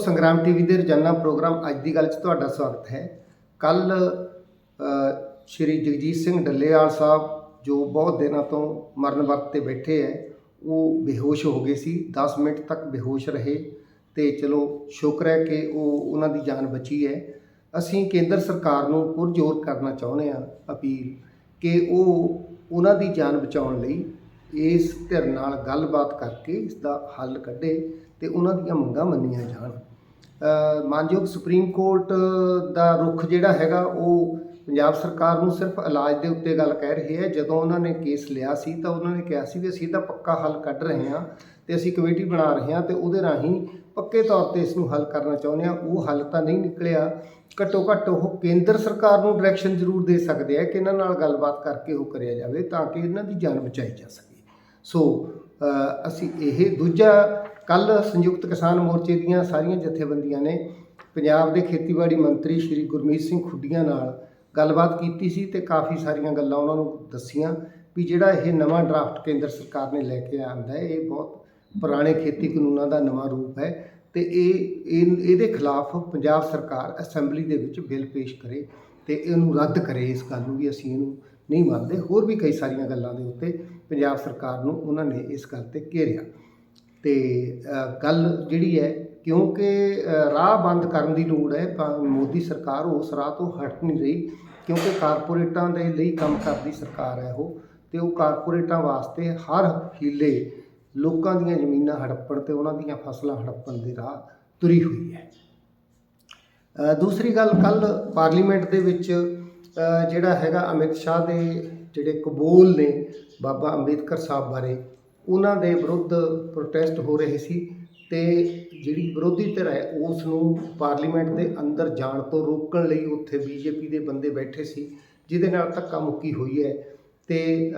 ਸੰਗਰਾਮ ਟੀਵੀ ਦੇ ਰੋਜ਼ਾਨਾ ਪ੍ਰੋਗਰਾਮ ਅੱਜ ਦੀ ਗੱਲ 'ਚ ਤੁਹਾਡਾ ਸਵਾਗਤ ਹੈ। ਕੱਲ ਸ਼੍ਰੀ ਜਗਜੀਤ ਸਿੰਘ ਡੱਲੇਵਾਲ ਸਾਹਿਬ, ਜੋ ਬਹੁਤ ਦਿਨਾਂ ਤੋਂ ਮਰਨ ਵਰਤ ਤੇ ਬੈਠੇ ਹੈ, ਉਹ ਬੇਹੋਸ਼ ਹੋ ਗਏ ਸੀ। 10 ਮਿੰਟ ਤੱਕ ਬੇਹੋਸ਼ ਰਹੇ ਤੇ ਚਲੋ ਸ਼ੁਕਰ ਹੈ ਕਿ ਉਹ ਉਹਨਾਂ ਦੀ ਜਾਨ ਬਚੀ ਹੈ। ਅਸੀਂ ਕੇਂਦਰ ਸਰਕਾਰ ਨੂੰ ਪੁਰਜ਼ੋਰ ਕਰਨਾ ਚਾਹੁੰਦੇ ਹਾਂ, ਅਪੀਲ ਕਿ ਉਹ ਉਹਨਾਂ ਦੀ ਜਾਨ ਬਚਾਉਣ ਲਈ ਇਸ ਧਿਰ ਨਾਲ ਗੱਲਬਾਤ ਕਰਕੇ ਇਸ ਦਾ ਹੱਲ ਕੱਢੇ ਤੇ ਉਹਨਾਂ ਦੀਆਂ ਮੰਗਾਂ ਮੰਨੀਆਂ ਜਾਣ। ਮਾਨਯੋਗ ਸੁਪਰੀਮ ਕੋਰਟ ਦਾ ਰੁਖ ਜਿਹੜਾ ਹੈਗਾ, ਉਹ ਪੰਜਾਬ ਸਰਕਾਰ ਨੂੰ ਸਿਰਫ ਇਲਾਜ ਦੇ ਉੱਤੇ ਗੱਲ ਕਹਿ ਰਹੇ ਹੈ। ਜਦੋਂ ਉਹਨਾਂ ਨੇ ਕੇਸ ਲਿਆ ਸੀ, ਤਾਂ ਉਹਨਾਂ ਨੇ ਕਿਹਾ ਸੀ ਵੀ ਅਸੀਂ ਇਹਦਾ ਪੱਕਾ ਹੱਲ ਕੱਢ ਰਹੇ ਹਾਂ ਤੇ ਅਸੀਂ ਕਮੇਟੀ ਬਣਾ ਰਹੇ ਹਾਂ ਤੇ ਉਹਦੇ ਰਾਹੀਂ ਪੱਕੇ ਤੌਰ ਤੇ ਇਸ ਨੂੰ ਹੱਲ ਕਰਨਾ ਚਾਹੁੰਦੇ ਹਾਂ। ਉਹ ਹੱਲ ਤਾਂ ਨਹੀਂ ਨਿਕਲਿਆ। ਘੱਟੋ ਘੱਟ ਉਹ ਕੇਂਦਰ ਸਰਕਾਰ ਨੂੰ ਡਾਇਰੈਕਸ਼ਨ ਜ਼ਰੂਰ ਦੇ ਸਕਦੇ ਆ ਕਿ ਇਹਨਾਂ ਨਾਲ ਗੱਲਬਾਤ ਕਰਕੇ ਉਹ ਕਰਿਆ ਜਾਵੇ ਤਾਂ ਕਿ ਇਹਨਾਂ ਦੀ ਜਾਨ ਬਚਾਈ ਜਾ ਸਕੇ। ਸੋ ਅਸੀਂ ਇਹ ਦੂਜਾ ਕੱਲ ਸੰਯੁਕਤ ਕਿਸਾਨ ਮੋਰਚੇ ਦੀਆਂ ਸਾਰੀਆਂ ਜਥੇਬੰਦੀਆਂ ਨੇ ਪੰਜਾਬ ਦੇ ਖੇਤੀਬਾੜੀ ਮੰਤਰੀ ਸ਼੍ਰੀ ਗੁਰਮੀਤ ਸਿੰਘ ਖੁੱਡੀਆਂ ਨਾਲ ਗੱਲਬਾਤ ਕੀਤੀ ਸੀ ਤੇ ਕਾਫੀ ਸਾਰੀਆਂ ਗੱਲਾਂ ਉਹਨਾਂ ਨੂੰ ਦੱਸੀਆਂ ਵੀ ਜਿਹੜਾ ਇਹ ਨਵਾਂ ਡਰਾਫਟ ਕੇਂਦਰ ਸਰਕਾਰ ਨੇ ਲੈ ਕੇ ਆਂਦਾ ਹੈ, ਇਹ ਬਹੁਤ ਪੁਰਾਣੇ ਖੇਤੀ ਕਾਨੂੰਨਾਂ ਦਾ ਨਵਾਂ ਰੂਪ ਹੈ ਤੇ ਇਹ, ਇਹਦੇ ਖਿਲਾਫ ਪੰਜਾਬ ਸਰਕਾਰ ਅਸੈਂਬਲੀ ਦੇ ਵਿੱਚ ਬਿੱਲ ਪੇਸ਼ ਕਰੇ ਤੇ ਇਹਨੂੰ ਰੱਦ ਕਰੇ ਇਸ ਗੱਲ ਨੂੰ ਵੀ ਅਸੀਂ ਇਹਨੂੰ ਨਹੀਂ ਮੰਨਦੇ। ਹੋਰ ਵੀ ਕਈ ਸਾਰੀਆਂ ਗੱਲਾਂ ਦੇ ਉੱਤੇ ਪੰਜਾਬ ਸਰਕਾਰ ਨੂੰ ਉਹਨਾਂ ਨੇ ਇਸ ਗੱਲ ਤੇ ਘੇਰਿਆ। ਤੇ ਗੱਲ ਜਿਹੜੀ ਹੈ, ਕਿਉਂਕਿ ਰਾਹ ਬੰਦ ਕਰਨ ਦੀ ਲੋੜ ਹੈ, ਤਾਂ ਮੋਦੀ ਸਰਕਾਰ ਉਸ ਰਾਹ ਤੋਂ ਹਟ ਨਹੀਂ ਰਹੀ, ਕਿਉਂਕਿ ਕਾਰਪੋਰੇਟਾਂ ਦੇ ਲਈ ਕੰਮ ਕਰਦੀ ਸਰਕਾਰ ਹੈ ਉਹ ਅਤੇ ਉਹ ਕਾਰਪੋਰੇਟਾਂ ਵਾਸਤੇ ਹਰ ਹੀਲੇ ਲੋਕਾਂ ਦੀਆਂ ਜ਼ਮੀਨਾਂ ਹੜੱਪਣ ਅਤੇ ਉਹਨਾਂ ਦੀਆਂ ਫਸਲਾਂ ਹੜੱਪਣ ਦੇ ਰਾਹ ਤੁਰੀ ਹੋਈ ਹੈ। ਦੂਸਰੀ ਗੱਲ ਕੱਲ ਪਾਰਲੀਮੈਂਟ ਦੇ ਵਿੱਚ ਜਿਹੜਾ ਹੈਗਾ ਅਮਿਤ ਸ਼ਾਹ ਦੇ ਜਿਹੜੇ ਕਬੂਲ ਨੇ ਬਾਬਾ ਅੰਬੇਦਕਰ ਸਾਹਿਬ ਬਾਰੇ ਉਹਨਾਂ ਦੇ ਵਿਰੁੱਧ ਪ੍ਰੋਟੈਸਟ ਹੋ ਰਹੇ ਸੀ ਤੇ ਜਿਹੜੀ ਵਿਰੋਧੀ ਧਿਰ ਹੈ ਉਸ ਨੂੰ ਪਾਰਲੀਮੈਂਟ ਦੇ ਅੰਦਰ ਜਾਣ ਤੋਂ ਰੋਕਣ ਲਈ ਉੱਥੇ ਬੀਜੇਪੀ ਦੇ ਬੰਦੇ ਬੈਠੇ ਸੀ, ਜਿਹਦੇ ਨਾਲ ਧੱਕਾ ਮੁੱਕੀ ਹੋਈ ਹੈ। ਤੇ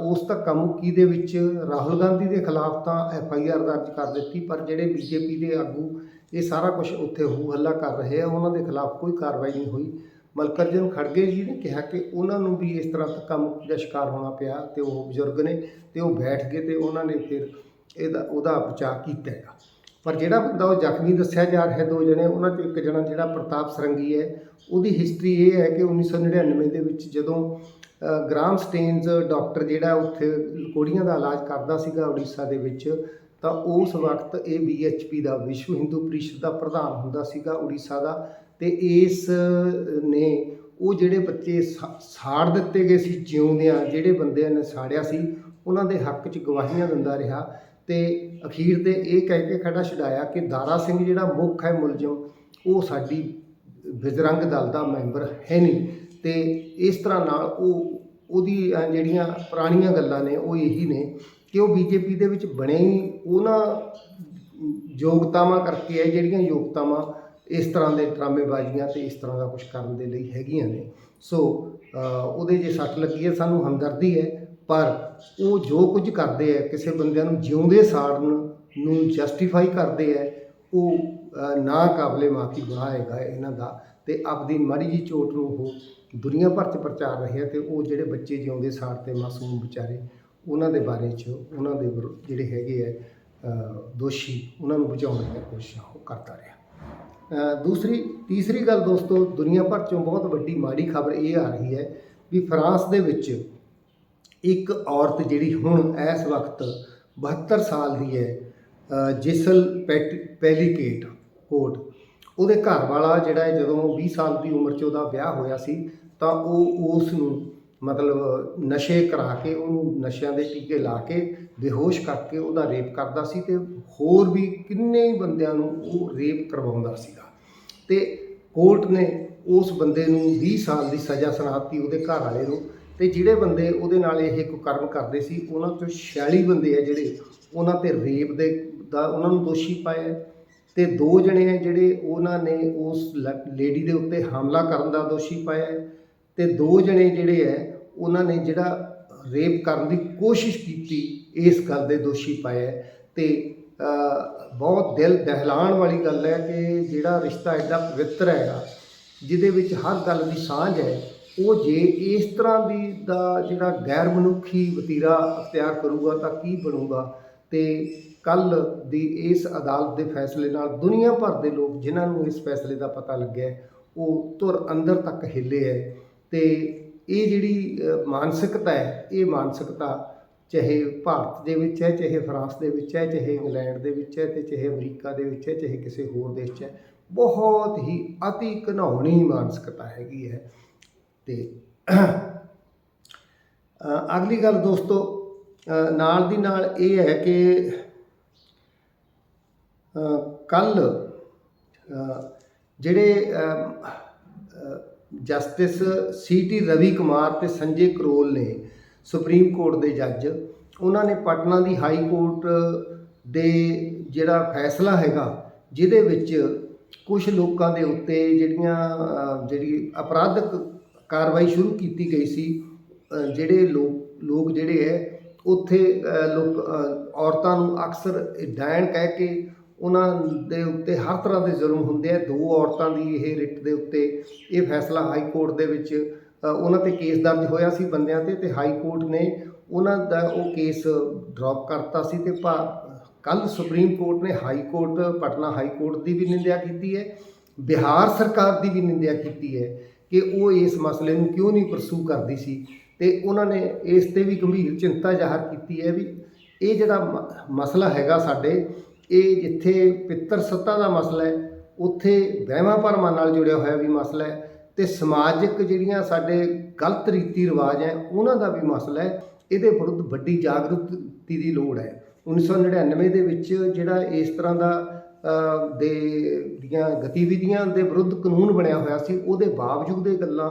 ਉਸ ਧੱਕਾ ਮੁੱਕੀ ਦੇ ਵਿੱਚ ਰਾਹੁਲ ਗਾਂਧੀ ਦੇ ਖਿਲਾਫ ਤਾਂ ਐਫ ਆਈ ਆਰ ਦਰਜ ਕਰ ਦਿੱਤੀ, ਪਰ ਜਿਹੜੇ ਬੀਜੇਪੀ ਦੇ ਆਗੂ ਇਹ ਸਾਰਾ ਕੁਝ ਉੱਥੇ ਹੂ ਹੱਲਾ ਕਰ ਰਹੇ ਆ, ਉਹਨਾਂ ਦੇ ਖਿਲਾਫ ਕੋਈ ਕਾਰਵਾਈ ਨਹੀਂ ਹੋਈ। ਮਲਕਰਜਨ ਖੜਗੇ ਜੀ ਨੇ ਕਿਹਾ ਕਿ ਉਹਨਾਂ ਨੂੰ ਵੀ ਇਸ ਤਰ੍ਹਾਂ ਧੱਕਾ ਮੁੱਕੀ ਦਾ ਸ਼ਿਕਾਰ ਹੋਣਾ ਪਿਆ ਤੇ ਉਹ ਬਜ਼ੁਰਗ ਨੇ ਤੇ ਉਹ ਬੈਠ ਗਏ ਤੇ ਉਹਨਾਂ ਨੇ ਫਿਰ ਇਹਦਾ ਉਹਦਾ ਬਚਾਅ ਕੀਤਾ ਹੈਗਾ। ਪਰ ਜਿਹੜਾ ਬੰਦਾ ਉਹ ਜ਼ਖਮੀ ਦੱਸਿਆ ਜਾ ਰਿਹਾ ਦੋ ਜਣੇ, ਉਹਨਾਂ ਚੋਂ ਇੱਕ ਜਣਾ ਜਿਹੜਾ ਪ੍ਰਤਾਪ ਸਰੰਗੀ ਹੈ, ਉਹਦੀ ਹਿਸਟਰੀ ਇਹ ਹੈ ਕਿ 1999 ਦੇ ਵਿੱਚ ਜਦੋਂ ਗ੍ਰਾਮ ਸਟੇਨਸ ਡਾਕਟਰ ਜਿਹੜਾ ਉੱਥੇ ਕੋੜੀਆਂ ਦਾ ਇਲਾਜ ਕਰਦਾ ਸੀਗਾ ਉੜੀਸਾ ਦੇ ਵਿੱਚ, ਤਾਂ ਉਸ ਵਕਤ ਇਹ BHP ਦਾ ਵਿਸ਼ਵ ਹਿੰਦੂ ਪ੍ਰੀਸ਼ਦ ਦਾ ਪ੍ਰਧਾਨ ਹੁੰਦਾ ਸੀਗਾ ਉੜੀਸਾ ਦਾ ਤੇ ਇਸ ਨੇ ਉਹ ਜਿਹੜੇ ਬੱਚੇ ਸਾ- ਸਾੜ ਦਿੱਤੇ ਗਏ ਸੀ ਜਿਉਂਦਿਆਂ, ਜਿਹੜੇ ਬੰਦਿਆਂ ਨੇ ਸਾੜਿਆ ਸੀ, ਉਹਨਾਂ ਦੇ ਹੱਕ 'ਚ ਗਵਾਹੀਆਂ ਦਿੰਦਾ ਰਿਹਾ। ਤੇ ਅਖੀਰ ਤੇ ਇਹ ਕਹਿ ਕੇ ਖੜਾ ਛਡਾਇਆ ਕਿ ਦਾਰਾ ਸਿੰਘ ਜਿਹੜਾ ਮੁੱਖ ਹੈ ਮੁਲਜ਼ਮ, ਉਹ ਸਾਡੀ ਬਜਰੰਗ ਦਲ ਦਾ ਮੈਂਬਰ ਹੈ ਨਹੀਂ। ਤੇ ਇਸ ਤਰ੍ਹਾਂ ਨਾਲ ਉਹ, ਉਹਦੀ ਜਿਹੜੀਆਂ ਪੁਰਾਣੀਆਂ ਗੱਲਾਂ ਨੇ, ਉਹ ਇਹੀ ਨੇ ਕਿ ਉਹ ਬੀਜੇਪੀ ਦੇ ਵਿੱਚ ਬਣੇ ਹੀ, ਉਹਨਾਂ ਯੋਗਤਾਵਾਂ ਕਰਕੇ ਹੈ ਜਿਹੜੀਆਂ ਯੋਗਤਾਵਾਂ ਇਸ ਤਰ੍ਹਾਂ ਦੇ ਡਰਾਮੇਬਾਜ਼ੀਆਂ ਤੇ ਇਸ ਤਰ੍ਹਾਂ ਦਾ ਕੁਝ ਕਰਨ ਦੇ ਲਈ ਹੈਗੀਆਂ ਨੇ। ਸੋ ਉਹਦੇ ਜੇ ਸੱਟ ਲੱਗੀ ਹੈ, ਸਾਨੂੰ ਹਮਦਰਦੀ ਹੈ, ਪਰ ਉਹ ਜੋ ਕੁਝ ਕਰਦੇ ਆ ਕਿਸੇ ਬੰਦਿਆਂ ਨੂੰ ਜਿਉਂਦੇ ਸਾੜਨ ਨੂੰ ਜਸਟੀਫਾਈ ਕਰਦੇ ਆ ਉਹ ਨਾ ਕਾਬਲੇ ਮਾਫੀ ਗੁਨਾਹ ਹੈਗਾ ਇਹਨਾਂ ਦਾ। ਤੇ ਆਪਦੀ ਮਾੜੀ ਜੀ ਚੋਟ ਨੂੰ ਉਹ ਦੁਨੀਆ ਭਰ 'ਚ ਪ੍ਰਚਾਰ ਰਹੇ ਆ ਤੇ ਉਹ ਜਿਹੜੇ ਬੱਚੇ ਜਿਉਂਦੇ ਸਾੜ ਤੇ ਮਾਸੂਮ ਵਿਚਾਰੇ, ਉਹਨਾਂ ਦੇ ਬਾਰੇ 'ਚ ਉਹਨਾਂ ਦੇ ਵਿਰੁ- ਜਿਹੜੇ ਹੈਗੇ ਆ ਦੋਸ਼ੀ, ਉਹਨਾਂ ਨੂੰ ਬਚਾਉਣ ਦੀਆਂ ਕੋਸ਼ਿਸ਼ਾਂ ਉਹ ਕਰਦਾ ਰਿਹਾ। ਦੂਸਰੀ ਤੀਸਰੀ ਗੱਲ ਦੋਸਤੋ ਦੁਨੀਆ ਭਰ ਚੋਂ ਬਹੁਤ ਵੱਡੀ ਮਾੜੀ ਖਬਰ ਇਹ ਆ ਰਹੀ ਹੈ ਵੀ ਫਰਾਂਸ ਦੇ ਵਿੱਚ ਇੱਕ ਔਰਤ ਜਿਹੜੀ ਹੁਣ ਇਸ ਵਕਤ 72 ਸਾਲ ਦੀ ਹੈ ਅ, ਜਿਸਲ ਪੈਟ ਪੈਲੀਕੇਟ ਕੋਟ। ਉਹਦੇ ਘਰ ਵਾਲਾ ਜਿਹੜਾ ਜਦੋਂ 20 ਸਾਲ ਦੀ ਉਮਰ 'ਚ ਉਹਦਾ ਵਿਆਹ ਹੋਇਆ ਸੀ ਤਾਂ ਉਹ ਉਸ ਨੂੰ ਮਤਲਬ ਨਸ਼ੇ ਕਰਾ ਕੇ ਉਹਨੂੰ ਨਸ਼ਿਆਂ ਦੇ ਟੀਕੇ ਲਾ ਕੇ ਬੇਹੋਸ਼ ਕਰਕੇ ਉਹਦਾ ਰੇਪ ਕਰਦਾ ਸੀ ਤੇ ਹੋਰ ਵੀ ਕਿੰਨੇ ਹੀ ਬੰਦਿਆਂ ਨੂੰ ਉਹ ਰੇਪ ਕਰਵਾਉਂਦਾ ਸੀਗਾ। ਤੇ ਕੋਰਟ ਨੇ ਉਸ ਬੰਦੇ ਨੂੰ 20 ਸਾਲ ਦੀ ਸਜ਼ਾ ਸੁਣਾਤੀ ਉਹਦੇ ਘਰ ਵਾਲੇ ਨੂੰ ਤੇ ਜਿਹੜੇ ਬੰਦੇ ਉਹਦੇ ਨਾਲ ਇਹ ਕੁਕਰਮ ਕਰਦੇ ਸੀ, ਉਹਨਾਂ ਚੋਂ 46 ਬੰਦੇ ਆ ਜਿਹੜੇ ਉਹਨਾਂ ਤੇ ਰੇਪ ਦੇ ਦਾ ਉਹਨਾਂ ਨੂੰ ਦੋਸ਼ੀ ਪਾਇਆ ਹੈ ਤੇ ਦੋ ਜਣੇ ਆ ਜਿਹੜੇ ਉਹਨਾਂ ਨੇ ਉਸ ਲੇਡੀ ਦੇ ਉੱਤੇ ਹਮਲਾ ਕਰਨ ਦਾ ਦੋਸ਼ੀ ਪਾਇਆ ਹੈ ਤੇ ਦੋ ਜਣੇ ਜਿਹੜੇ ਹੈ ਉਹਨਾਂ ਨੇ ਜਿਹੜਾ ਰੇਪ ਕਰਨ ਦੀ ਕੋਸ਼ਿਸ਼ ਕੀਤੀ, ਇਸ ਗੱਲ ਦੇ ਦੋਸ਼ੀ ਪਾਇਆ ਹੈ। ਤੇ ਬਹੁਤ ਦਿਲ ਦਹਿਲਾਣ ਵਾਲੀ ਗੱਲ ਹੈ ਕਿ ਜਿਹੜਾ ਰਿਸ਼ਤਾ ਐਡਾ ਪਵਿੱਤਰ ਹੈਗਾ, ਜਿਹਦੇ ਵਿੱਚ ਹਰ ਗੱਲ ਦੀ ਸਾਂਝ ਹੈ, ਉਹ ਜੇ ਇਸ ਤਰ੍ਹਾਂ ਦੀ ਦਾ ਜਿਹੜਾ ਗੈਰ ਮਨੁੱਖੀ ਵਤੀਰਾ ਅਖਤਿਆਰ ਕਰੂਗਾ ਤਾਂ ਕੀ ਬਣੂਗਾ? ਤੇ ਕੱਲ ਦੀ ਇਸ ਅਦਾਲਤ ਦੇ ਫੈਸਲੇ ਨਾਲ ਦੁਨੀਆ ਭਰ ਦੇ ਲੋਕ ਜਿਨ੍ਹਾਂ ਨੂੰ ਇਸ ਫੈਸਲੇ ਦਾ ਪਤਾ ਲੱਗਿਆ, ਉਹ ਧੁਰ ਅੰਦਰ ਤੱਕ ਹਿੱਲੇ ਹੈ। ਤੇ ਇਹ ਜਿਹੜੀ ਮਾਨਸਿਕਤਾ ਹੈ, ਇਹ ਮਾਨਸਿਕਤਾ ਚਾਹੇ ਭਾਰਤ ਦੇ ਵਿੱਚ ਹੈ, ਚਾਹੇ ਫਰਾਂਸ ਦੇ ਵਿੱਚ ਹੈ, ਚਾਹੇ ਇੰਗਲੈਂਡ ਦੇ ਵਿੱਚ ਹੈ ਤੇ ਚਾਹੇ ਅਮਰੀਕਾ ਦੇ ਵਿੱਚ ਹੈ, ਚਾਹੇ ਕਿਸੇ ਹੋਰ ਦੇਸ਼ 'ਚ ਹੈ, ਬਹੁਤ ਹੀ ਅਤੀ ਘਨਾਉਣੀ ਮਾਨਸਿਕਤਾ ਹੈਗੀ ਹੈ। ਤੇ ਅਗਲੀ ਗੱਲ ਦੋਸਤੋ ਨਾਲ ਦੀ ਨਾਲ ਇਹ ਹੈ ਕਿ ਕੱਲ ਜਿਹੜੇ ਜਸਟਿਸ ਸੀਟੀ ਰਵੀ ਕੁਮਾਰ ਤੇ ਸੰਜੇ ਕਰੋਲ ਨੇ ਸੁਪਰੀਮ ਕੋਰਟ ਦੇ ਜੱਜ। ਉਹਨਾਂ ਨੇ ਪਟਨਾ ਦੀ ਹਾਈ ਕੋਰਟ ਦੇ ਜਿਹੜਾ ਫੈਸਲਾ ਹੈਗਾ, ਜਿਹਦੇ ਵਿੱਚ ਕੁਝ ਲੋਕਾਂ ਦੇ ਉੱਤੇ ਜਿਹੜੀਆਂ ਜਿਹੜੀ ਅਪਰਾਧਕ ਕਾਰਵਾਈ ਸ਼ੁਰੂ ਕੀਤੀ ਗਈ ਸੀ ਜਿਹੜੇ ਲੋਕ ਲੋਕ ਜਿਹੜੇ ਹੈ, ਉੱਥੇ ਲੋਕ ਔਰਤਾਂ ਨੂੰ ਅਕਸਰ ਡੈਣ ਕਹਿ ਕੇ ਉਹਨਾਂ ਦੇ ਉੱਤੇ ਹਰ ਤਰ੍ਹਾਂ ਦੇ ਜ਼ੁਲਮ ਹੁੰਦੇ ਆ। ਦੋ ਔਰਤਾਂ ਦੀ ਇਹ ਰਿਟ ਦੇ ਉੱਤੇ ਇਹ ਫੈਸਲਾ ਹਾਈ ਕੋਰਟ ਦੇ ਵਿੱਚ ਉਹਨਾਂ ਤੇ ਕੇਸ ਦਰਜ ਹੋਇਆ ਸੀ ਬੰਦਿਆਂ ਤੇ ਤੇ ਹਾਈ ਕੋਰਟ ਨੇ ਉਹਨਾਂ ਦਾ ਉਹ ਕੇਸ ਡ੍ਰੌਪ ਕਰਤਾ ਸੀ ਤੇ ਕੱਲ ਸੁਪਰੀਮ ਕੋਰਟ ਨੇ high court, Patna high court ਦੀ ਵੀ ਨਿੰਦਿਆ ਕੀਤੀ ਹੈ, ਬਿਹਾਰ ਸਰਕਾਰ ਦੀ ਵੀ ਨਿੰਦਿਆ ਕੀਤੀ ਹੈ ਕਿ ਉਹ ਇਸ ਮਸਲੇ ਨੂੰ ਕਿਉਂ ਨਹੀਂ ਪਰਸੂ ਕਰਦੀ ਸੀ। ਤੇ ਉਹਨਾਂ ਨੇ ਇਸ ਤੇ ਵੀ ਗੰਭੀਰ ਚਿੰਤਾ ਜ਼ਾਹਰ ਕੀਤੀ ਹੈ ਵੀ ਇਹ ਜਿਹੜਾ ਮ- ਮਸਲਾ ਹੈਗਾ ਸਾਡੇ ਇਹ ਜਿੱਥੇ ਪਿੱਤਰ ਸੱਤਾ ਦਾ ਮਸਲਾ ਹੈ, ਉੱਥੇ ਵਹਿਮਾਂ ਭਰਮਾਂ ਨਾਲ ਜੁੜਿਆ ਹੋਇਆ ਵੀ ਮਸਲਾ ਹੈ ਤੇ ਸਮਾਜਿਕ ਜਿਹੜੀਆਂ ਸਾਡੇ ਗਲਤ ਰੀਤੀ ਰਿਵਾਜ ਹੈ, ਉਹਨਾਂ ਦਾ ਵੀ ਮਸਲਾ ਹੈ। ਇਹਦੇ ਵਿਰੁੱਧ ਵੱਡੀ ਜਾਗਰੂਕਤੀ ਦੀ ਲੋੜ ਹੈ। 1999 ਦੇ ਵਿੱਚ ਜਿਹੜਾ ਇਸ ਤਰ੍ਹਾਂ ਦਾ ਦੇ ਦੀਆਂ ਗਤੀਵਿਧੀਆਂ ਦੇ ਵਿਰੁੱਧ ਕਾਨੂੰਨ ਬਣਿਆ ਹੋਇਆ ਸੀ, ਉਹਦੇ ਬਾਵਜੂਦ ਇਹ ਗੱਲਾਂ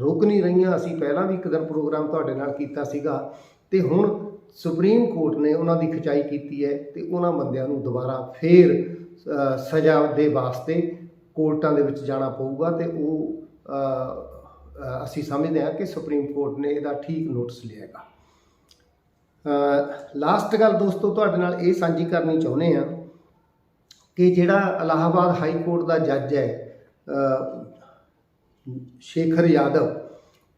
ਰੁਕ ਨਹੀਂ ਰਹੀਆਂ। ਅਸੀਂ ਪਹਿਲਾਂ ਵੀ ਇੱਕ ਦਿਨ ਪ੍ਰੋਗਰਾਮ ਤੁਹਾਡੇ ਨਾਲ ਕੀਤਾ ਸੀਗਾ ਤੇ ਹੁਣ ਸੁਪਰੀਮ ਕੋਰਟ ਨੇ ਉਹਨਾਂ ਦੀ ਖਿਚਾਈ ਕੀਤੀ ਹੈ ਤੇ ਉਹਨਾਂ ਬੰਦਿਆਂ ਨੂੰ ਦੁਬਾਰਾ ਫੇਰ ਸਜ਼ਾ ਦੇ ਵਾਸਤੇ ਕੋਰਟਾਂ ਦੇ ਵਿੱਚ ਜਾਣਾ ਪਊਗਾ ਤੇ ਉਹ ਅਸੀਂ ਸਮਝਦੇ ਹਾਂ ਕਿ ਸੁਪਰੀਮ ਕੋਰਟ ਨੇ ਇਹਦਾ ਠੀਕ ਨੋਟਿਸ ਲਿਆ ਹੈਗਾ। ਲਾਸਟ ਗੱਲ ਦੋਸਤੋ ਤੁਹਾਡੇ ਨਾਲ ਇਹ ਸਾਂਝੀ ਕਰਨੀ ਚਾਹੁੰਦੇ ਆ ਕਿ ਜਿਹੜਾ ਇਲਾਹਾਬਾਦ ਹਾਈ ਕੋਰਟ ਦਾ ਜੱਜ ਹੈ ਸ਼ੇਖਰ ਯਾਦਵ,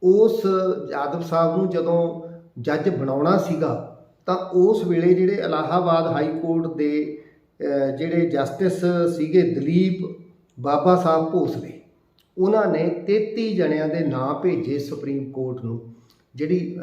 ਉਸ ਯਾਦਵ ਸਾਹਿਬ ਨੂੰ ਜਦੋਂ ਜੱਜ ਬਣਾਉਣਾ ਸੀਗਾ, ਤਾਂ ਉਸ ਵੇਲੇ ਜਿਹੜੇ ਇਲਾਹਾਬਾਦ ਹਾਈ ਕੋਰਟ ਦੇ ਜਿਹੜੇ ਜਸਟਿਸ ਸੀਗੇ ਦਲੀਪ ਬਾਬਾ ਸਾਹਿਬ ਭੋਸਲੇ, ਉਹਨਾਂ ਨੇ 33 ਜਣਿਆਂ ਦੇ ਨਾਂ ਭੇਜੇ ਸੁਪਰੀਮ ਕੋਰਟ ਨੂੰ, ਜਿਹੜੀ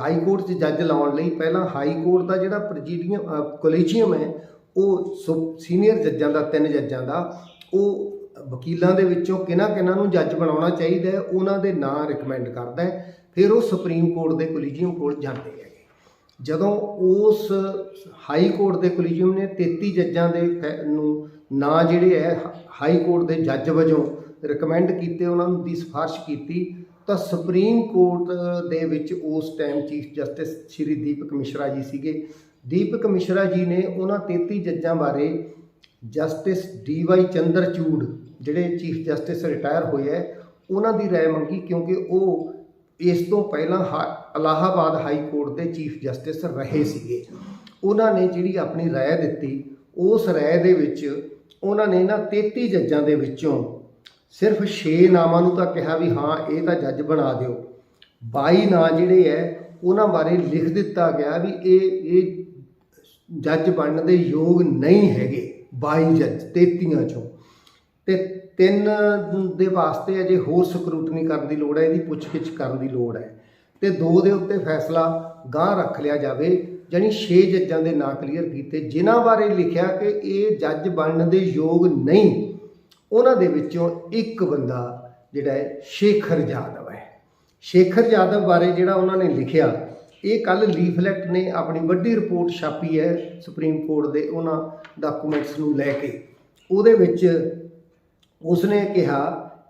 ਹਾਈ ਕੋਰਟ 'ਚ ਜੱਜ ਲਾਉਣ ਲਈ ਪਹਿਲਾਂ ਹਾਈ ਕੋਰਟ ਦਾ ਜਿਹੜਾ ਪ੍ਰੈਜੀਡੀਅਮ ਕੋਲੀਜੀਅਮ ਹੈ, ਉਹ ਸੁ- ਸੀਨੀਅਰ ਜੱਜਾਂ ਦਾ, ਤਿੰਨ ਜੱਜਾਂ ਦਾ, ਉਹ ਵਕੀਲਾਂ ਦੇ ਵਿੱਚੋਂ ਕਿਹਨਾਂ ਕਿਹਨਾਂ ਨੂੰ ਜੱਜ ਬਣਾਉਣਾ ਚਾਹੀਦਾ ਹੈ, ਉਹਨਾਂ ਦੇ ਨਾਂ ਰਿਕਮੈਂਡ ਕਰਦਾ ਹੈ, ਫਿਰ ਉਹ ਸੁਪਰੀਮ ਕੋਰਟ ਦੇ ਕੋਲੀਜੀਅਮ ਕੋਲ ਜਾਂਦੇ ਹੈਗੇ। ਜਦੋਂ ਉਸ ਹਾਈ ਕੋਰਟ ਦੇ ਕੋਲੀਜੀਅਮ ਨੇ 33 ਜੱਜਾਂ ਦੇ ਫੈ- ਨੂੰ ਨਾਂ ਜਿਹੜੇ ਹੈ ਹਾਈ ਕੋਰਟ ਦੇ ਜੱਜ ਵਜੋਂ ਰਿਕਮੈਂਡ ਕੀਤੇ, ਉਹਨਾਂ ਨੂੰ ਦੀ ਸਿਫਾਰਿਸ਼ ਕੀਤੀ, ਤਾਂ ਸੁਪਰੀਮ ਕੋਰਟ ਦੇ ਵਿੱਚ ਉਸ time chief justice Shri Deepak Mishra ji ਸੀਗੇ। ਦੀਪਕ ਮਿਸ਼ਰਾ ਜੀ ਨੇ ਉਹਨਾਂ 33 ਜੱਜਾਂ ਬਾਰੇ ਜਸਟਿਸ ਡੀਵਾਈ ਚੰਦਰਚੂੜ ਜਿਹੜੇ ਚੀਫ ਜਸਟਿਸ ਰਿਟਾਇਰ ਹੋਏ ਹੈ ਉਹਨਾਂ ਦੀ رائے ਮੰਗੀ ਕਿਉਂਕਿ ਉਹ ਇਸ ਤੋਂ ਪਹਿਲਾਂ ਹਾ- ਇਲਾਹਾਬਾਦ ਹਾਈ ਕੋਰਟ ਦੇ ਚੀਫ ਜਸਟਿਸ ਰਹੇ ਸੀਗੇ ਉਹਨਾਂ ਨੇ ਜਿਹੜੀ ਆਪਣੀ رائے ਦਿੱਤੀ ਉਸ رائے ਦੇ ਵਿੱਚ ਉਹਨਾਂ ਨੇ ਇਹਨਾਂ 33 ਜੱਜਾਂ ਦੇ ਵਿੱਚੋਂ ਸਿਰਫ 6 ਨਾਮਾਂ ਨੂੰ ਤਾਂ ਕਿਹਾ ਵੀ ਹਾਂ ਇਹ ਤਾਂ ਜੱਜ ਬਣਾ ਦਿਓ 22 ਨਾਂ ਜਿਹੜੇ ਹੈ ਉਹਨਾਂ ਬਾਰੇ ਲਿਖ ਦਿੱਤਾ ਗਿਆ ਵੀ ਇਹ ਇਹ ਜੱਜ ਬਣਨ ਦੇ ਯੋਗ ਨਹੀਂ ਹੈਗੇ 22 ਜੱਜ 33 ਚੋਂ। ਤੇ ਤਿੰਨ ਦੇ ਵਾਸਤੇ ਅਜੇ ਹੋਰ ਸਕਰੂਟਨੀ ਕਰਨ ਦੀ ਲੋੜ ਹੈ, ਇਹਦੀ ਪੁੱਛਗਿੱਛ ਕਰਨ ਦੀ ਲੋੜ ਹੈ। ਤੇ ਦੋ ਦੇ ਉੱਤੇ ਫੈਸਲਾ ਗਾਂਹ ਰੱਖ ਲਿਆ ਜਾਵੇ, ਜਾਣੀ 6 ਜੱਜਾਂ ਦੇ ਨਾਂ ਕਲੀਅਰ ਕੀਤੇ, ਜਿਨ੍ਹਾਂ ਬਾਰੇ ਲਿਖਿਆ ਕਿ ਇਹ ਜੱਜ ਬਣਨ ਦੇ ਯੋਗ ਨਹੀਂ, ਉਹਨਾਂ ਦੇ ਵਿੱਚੋਂ ਇੱਕ ਬੰਦਾ ਜਿਹੜਾ ਹੈ ਸ਼ੇਖਰ ਜਾਦਵ ਹੈ। ਸ਼ੇਖਰ ਜਾਦਵ ਬਾਰੇ ਜਿਹੜਾ ਉਹਨਾਂ ਨੇ ਲਿਖਿਆ ਇਹ ਕੱਲ ਲੀਫਲੈਟ ਨੇ ਆਪਣੀ ਵੱਡੀ ਰਿਪੋਰਟ ਛਾਪੀ ਹੈ ਸੁਪਰੀਮ ਕੋਰਟ ਦੇ ਉਹਨਾਂ ਡਾਕੂਮੈਂਟਸ ਨੂੰ ਲੈ ਕੇ। ਉਹਦੇ ਵਿੱਚ ਉਸਨੇ ਕਿਹਾ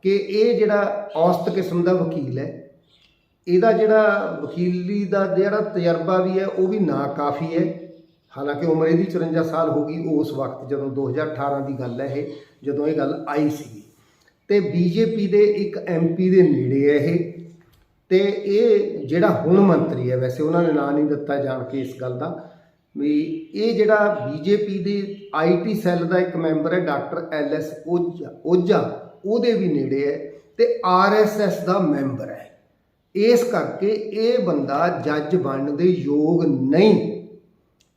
ਕਿ ਇਹ ਜਿਹੜਾ ਔਸਤ ਕਿਸਮ ਦਾ ਵਕੀਲ ਹੈ, ਇਹਦਾ ਜਿਹੜਾ ਵਕੀਲੀ ਦਾ ਜਿਹੜਾ ਤਜਰਬਾ ਵੀ ਹੈ, ਉਹ ਵੀ ਨਾ ਕਾਫੀ ਹੈ। ਹਾਲਾਂਕਿ ਉਮਰ ਇਹਦੀ 54 ਸਾਲ ਹੋ ਗਈ, ਉਸ ਵਕਤ ਜਦੋਂ 2018 ਦੀ ਗੱਲ ਹੈ ਇਹ, ਜਦੋਂ ਇਹ ਗੱਲ ਆਈ ਸੀ ਤੇ ਬੀਜੇਪੀ ਦੇ ਇੱਕ ਐਮਪੀ ਦੇ ਨੇੜੇ ਹੈ ਇਹ। ਤੇ ਇਹ ਜਿਹੜਾ ਹੁਣ ਮੰਤਰੀ ਹੈ, ਵੈਸੇ ਉਹਨਾਂ ਨੇ ਨਾਂ ਨਹੀਂ ਦਿੱਤਾ ਜਾਣ ਕੇ ਇਸ ਗੱਲ ਦਾ, ਵੀ ਇਹ ਜਿਹੜਾ ਬੀਜੇਪੀ ਦੇ ਆਈਟੀ ਸੈੱਲ ਦਾ ਇੱਕ ਮੈਂਬਰ ਹੈ, doctor L S Oja, Ojha, ਉਹਦੇ ਵੀ ਨੇੜੇ ਹੈ ਤੇ ਆਰਐਸਐਸ ਦਾ ਮੈਂਬਰ ਹੈ। ਇਸ ਕਰਕੇ ਇਹ ਬੰਦਾ ਜੱਜ ਬਣਨ ਦੇ ਯੋਗ ਨਹੀਂ।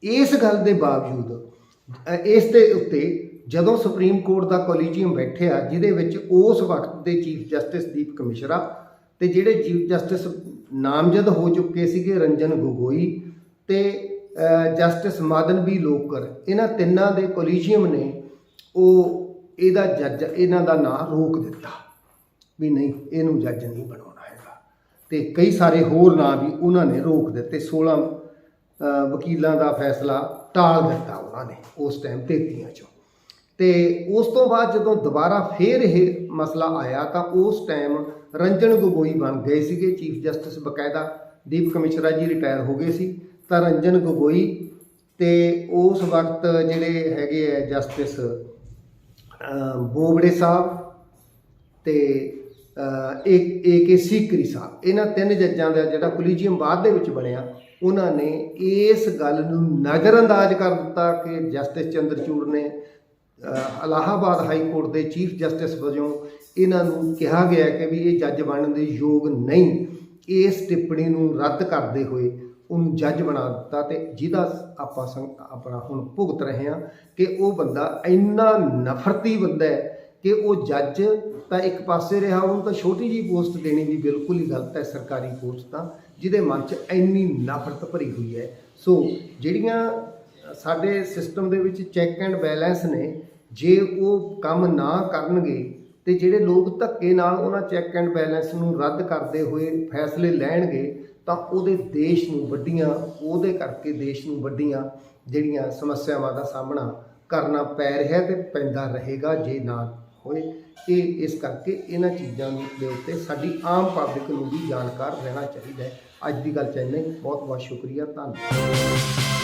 ਇਸ ਗੱਲ ਦੇ ਬਾਵਜੂਦ ਇਸ ਦੇ ਉੱਤੇ ਜਦੋਂ ਸੁਪਰੀਮ ਕੋਰਟ ਦਾ ਕੋਲੀਜੀਅਮ ਬੈਠਿਆ, ਜਿਹਦੇ ਵਿੱਚ ਉਸ ਵਕਤ ਦੇ ਚੀਫ ਜਸਟਿਸ ਦੀਪਕ ਮਿਸ਼ਰਾ ਤੇ ਜਿਹੜੇ ਚੀਫ ਜਸਟਿਸ ਨਾਮਜ਼ਦ ਹੋ ਚੁੱਕੇ ਸੀਗੇ ਰੰਜਨ ਗੋਗੋਈ ਤੇ ਜਸਟਿਸ ਮਾਦਨ ਬੀ ਲੋਕਰ, ਇਹਨਾਂ ਤਿੰਨਾਂ ਦੇ ਕੋਲੀਜੀਅਮ ਨੇ ਉਹ ਇਹਦਾ ਜੱਜ, ਇਹਨਾਂ ਦਾ ਨਾਂ ਰੋਕ ਦਿੱਤਾ ਵੀ ਨਹੀਂ, ਇਹਨੂੰ ਜੱਜ ਨਹੀਂ ਬਣਾਉਣਾ ਹੈਗਾ। ਤੇ ਕਈ ਸਾਰੇ ਹੋਰ ਨਾਂ ਵੀ ਉਹਨਾਂ ਨੇ ਰੋਕ ਦਿੱਤੇ 16 ਵਕੀਲਾਂ ਦਾ ਫੈਸਲਾ ਟਾਲ ਦਿੱਤਾ ਉਹਨਾਂ ਨੇ ਉਸ ਟਾਈਮ 33 ਚੋਂ। ਤੇ ਉਸ ਤੋਂ ਬਾਅਦ ਜਦੋਂ ਦੁਬਾਰਾ ਫੇਰ ਇਹ ਮਸਲਾ ਆਇਆ ਤਾਂ ਉਸ ਟਾਈਮ ਰੰਜਨ ਗੋਗੋਈ ਬਣ ਗਏ ਸੀਗੇ, ਚੀਫ ਜਸਟਿਸ ਬਕਾਇਦਾ ਦੀਪਕ ਮਿਸ਼ਰਾ ਜੀ ਰਿਟਾਇਰ ਹੋ ਗਏ ਸੀ। ਤਾਂ ਰੰਜਨ ਗੋਗੋਈ ਤੇ ਉਸ ਵਕਤ ਜਿਹੜੇ ਹੈਗੇ ਆ ਜਸਟਿਸ ਬੋਬੜੇ ਸਾਹਿਬ ਤੇ ਏ ਏ ਕੇ ਸੀਕਰੀ ਸਾਹਿਬ, ਇਹਨਾਂ ਤਿੰਨ ਜੱਜਾਂ ਦਾ ਜਿਹੜਾ ਕੋਲੀਜੀਅਮ ਬਾਅਦ ਦੇ ਵਿੱਚ ਬਣਿਆ, ਉਹਨਾਂ ਨੇ ਇਸ ਗੱਲ ਨੂੰ ਨਜ਼ਰਅੰਦਾਜ਼ ਕਰ ਦਿੱਤਾ ਕਿ ਜਸਟਿਸ ਚੰਦਰਚੂੜ ਨੇ ਅਲਾਹਾਬਾਦ ਹਾਈ ਕੋਰਟ ਦੇ ਚੀਫ ਜਸਟਿਸ ਵਜੋਂ ਇਹਨਾਂ ਨੂੰ ਕਿਹਾ ਗਿਆ ਕਿ ਵੀ ਇਹ ਜੱਜ ਬਣਨ ਦੇ ਯੋਗ ਨਹੀਂ। ਇਸ ਟਿੱਪਣੀ ਨੂੰ ਰੱਦ ਕਰਦੇ ਹੋਏ ਉਹਨੂੰ ਜੱਜ ਬਣਾ ਦਿੱਤਾ ਤੇ ਜਿਹਦਾ ਆਪਾਂ ਸੰਗ- ਆਪਣਾ ਹੁਣ ਭੁਗਤ ਰਹੇ ਹਾਂ ਕਿ ਉਹ ਬੰਦਾ ਇੰਨਾ ਨਫ਼ਰਤੀ ਬੰਦਾ ਹੈ ਕਿ ਉਹ ਜੱਜ ਤਾਂ ਇੱਕ ਪਾਸੇ ਰਿਹਾ, ਉਹਨੂੰ ਤਾਂ ਛੋਟੀ ਜੀ ਪੋਸਟ ਦੇਣੀ ਵੀ ਬਿਲਕੁਲ ਹੀ ਗਲਤ ਹੈ ਸਰਕਾਰੀ ਪੋਸਟ ਤਾਂ, ਜਿਹਦੇ ਮਨ 'ਚ ਇੰਨੀ ਨਫ਼ਰਤ ਭਰੀ ਹੋਈ ਹੈ। ਸੋ ਜਿਹੜੀਆਂ ਸਾਡੇ ਸਿਸਟਮ ਦੇ ਵਿੱਚ ਚੈੱਕ ਐਂਡ ਬੈਲੈਂਸ ਨੇ, ਜੇ ਉਹ ਕੰਮ ਨਾ ਕਰਨਗੇ ਤੇ ਜਿਹੜੇ ਲੋਕ ਧੱਕੇ ਨਾਲ ਉਹਨਾਂ ਚੈੱਕ ਐਂਡ ਬੈਲੈਂਸ ਨੂੰ ਰੱਦ ਕਰਦੇ ਹੋਏ ਫੈਸਲੇ ਲੈਣਗੇ, ਤਾਂ ਉਹਦੇ ਦੇਸ਼ ਨੂੰ ਵੱਡੀਆਂ, ਉਹਦੇ ਕਰਕੇ ਦੇਸ਼ ਨੂੰ ਵੱਡੀਆਂ ਜਿਹੜੀਆਂ ਸਮੱਸਿਆਵਾਂ ਦਾ ਸਾਹਮਣਾ ਕਰਨਾ ਪੈ ਰਿਹਾ ਤੇ ਪੈਂਦਾ ਰਹੇਗਾ ਜੇ ਨਾ ਹੋਏ, ਇਹ ਇਸ ਕਰਕੇ ਇਹਨਾਂ ਚੀਜ਼ਾਂ ਦੇ ਉੱਤੇ ਸਾਡੀ ਆਮ ਪਬਲਿਕ ਨੂੰ ਵੀ ਜਾਣਕਾਰ ਰਹਿਣਾ ਚਾਹੀਦਾ ਹੈ। ਅੱਜ ਦੀ ਗੱਲ ਚੈਨਲ ਬਹੁਤ ਬਹੁਤ ਸ਼ੁਕਰੀਆ। ਧੰਨਵਾਦ।